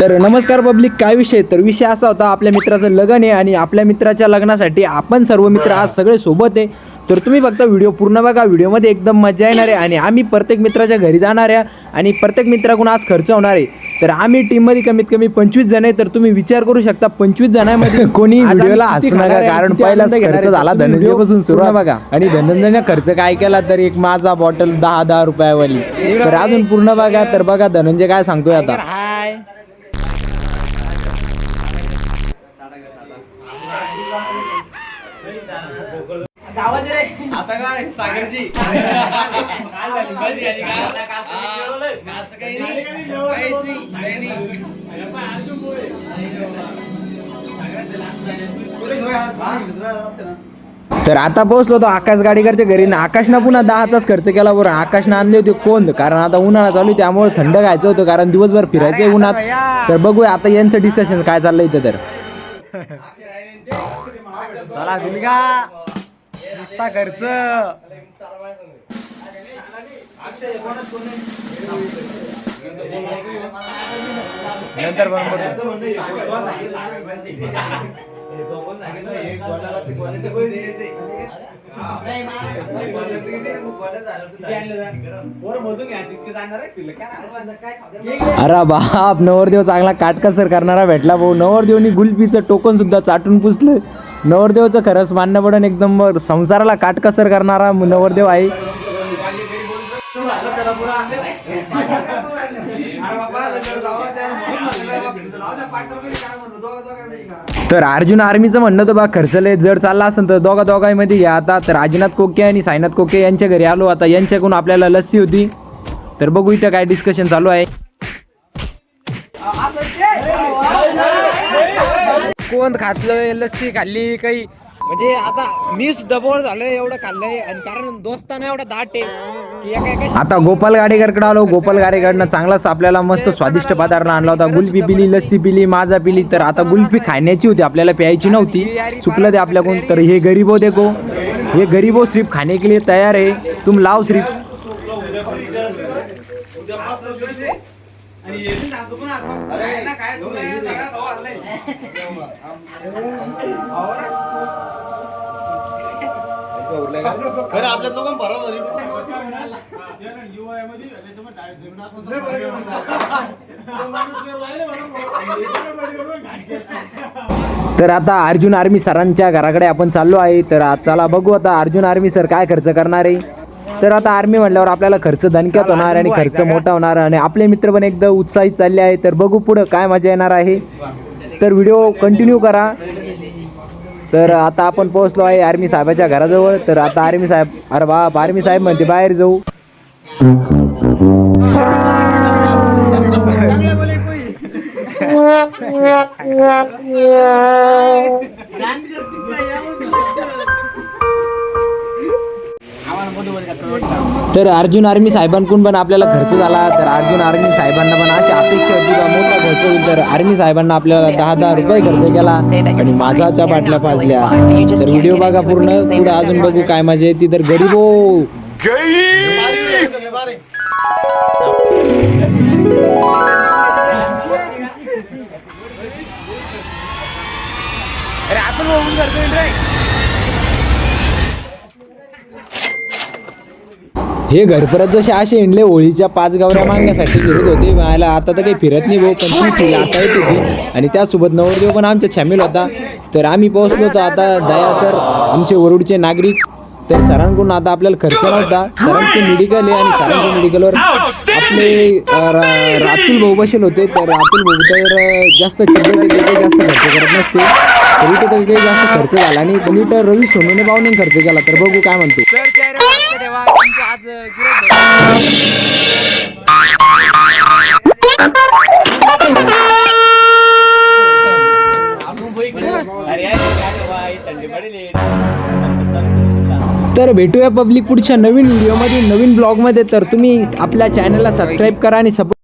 तर नमस्कार पब्लिक काय विषय? तर विषय असा होता आपल्या मित्राचं लग्न आहे आणि आपल्या मित्राच्या लग्नासाठी आपण सर्व मित्र आज सगळे सोबत आहे. तर तुम्ही फक्त व्हिडिओ पूर्ण बघा व्हिडिओमध्ये एकदम मजा येणार आहे आणि आम्ही प्रत्येक मित्राच्या घरी जाणार आहे आणि प्रत्येक मित्राकडून आज खर्च होणार आहे. तर आम्ही टीममध्ये कमीत कमी पंचवीस जण आहे तर तुम्ही विचार करू शकता पंचवीस जणांमध्ये कोणी व्हिडिओला हसू नका कारण पहिलाच खर्च झाला धनंजयपासून सुरुवात. बघा. आणि धनंजयने खर्च काय केला तर एक माझा बॉटल दहा दहा रुपयावाली. तर अजून पूर्ण बघा तर बघा धनंजय काय सांगतोय आता. आता काय? सागरजी. काही नाही तर आता पोहोचलो तो आकाश गाडीकरच्या घरी ना आकाशनं पुन्हा दहाचाच खर्च केला बरं आकाशनं आणले होते कोंद कारण आता उन्हाळा चालू त्यामुळे थंड खायचं होतं कारण दिवसभर फिरायचं उन्हात. तर बघूया आता यांचं डिस्कशन काय चाललंय इथं तर. चला मुलगा नुसता खर्च नंतर बरोबर अरे बाप नवरदेव चांगला काटकसर करणारा भेटला भाऊ. नवरदेवनी गुलपीचं टोकन सुद्धा चाटून पुसलं. नवरदेवचं खरंच मान्य पडून एकदम संसाराला काटकसर करणारा नवरदेव आहे. तर अर्जुन आर्मीचं म्हणणं तर बा खर्चले जर चालला असेल तर दोघा दोघांमध्ये घ्या आता. तर राजनाथ कोके आणि साईनाथ कोके यांच्या घरी आलो. आता यांच्याकडून आपल्याला लस्सी होती. तर बघू इथं काय डिस्कशन चालू आहे. कोण खातलं लस्सी खाल्ली काही? म्हणजे आता मी सुद्धा बोर झालोय एवढं खाल्लंय. आणि कारण दोस्ताना एवढा दाट आहे आता गोपाल गाडेकरकडे आलो. गोपाल गाडेकरनं चांगलाच आपल्याला मस्त स्वादिष्ट पदार्थ आणला होता. गुल्फी पिली लस्सी पिली माझा पिली. तर आता गुल्फी खाण्याची होती. आपल्याला प्यायची नव्हती. चुकलं ते आपल्याकडून. तर हे गरीबो देखो. हे गरीबो सिर्फ खाने के लिए तयार आहे. तुम लाव सिर्फ खरं आपल्या दोघं भरा तर आता अर्जुन आर्मी सरांच्या घराकडे आपण चाललो आहे. तर चला बघू आता अर्जुन आर्मी सर काय खर्च करणार आहे. तर आता आर्मी म्हणल्यावर आपल्याला खर्च दणक्यात होणार आणि खर्च मोठा होणार आणि आपले मित्र पण एकदम उत्साहित चालले आहे तर बघू पुढं काय मजा येणार आहे. तर व्हिडिओ कंटिन्यू करा. तर आता आपण पोहोचलो आहे आर्मी साहेबाच्या घराजवळ. तर आता आर्मी साहेब अरे बाप आर्मी साहेब म्हणते बाहेर जाऊ. तर अर्जुन आर्मी साहेबांकडून पण आपल्याला खर्च झाला. तर अर्जुन आर्मी साहेबांना पण अशी अपेक्षा होती का मोठा खर्च होईल. तर आर्मी साहेबांना आपल्याला दहा दहा रुपये खर्च केला आणि माझाच्या बाटल्या पाजल्या तर व्हिडिओ बघा पूर्ण. पुढे अजून बघू काय मजा येते. तर गरीबो हो. अरे आपण हे घरपरत जसे असे इंडले होळीच्या पाच गावऱ्या मागण्यासाठी फिरत होते. मला आता तर काही फिरत नाही भाऊ पण ती आता येत होती. आणि त्यासोबत नवरदेव पण आमच्या शामील होता. तर आम्ही पोहोचलो होतो आता दया सर आमचे वरुडचे नागरिक. तर सरांकडून आता आपल्याला खर्च नव्हता. सरांचे मेडिकल आहे आणि सरांच्या मेडिकलवर आपले अ, रातुल भाऊ बसेल होते. तर रातुल भाऊ तर जास्त चिल्लर जास्त खर्च करत नसते. तर इथे तर काही जास्त खर्च झाला नाही. पण इथं रवी सोनूने भाऊने खर्च केला. तर बघू काय म्हणतो. तर तर भेटूया पब्लिक पुढच्या नवीन व्हिडिओमध्ये नवीन ब्लॉगमध्ये तर तुम्ही आपल्या चॅनलला सबस्क्राईब करा आणि सपोर्ट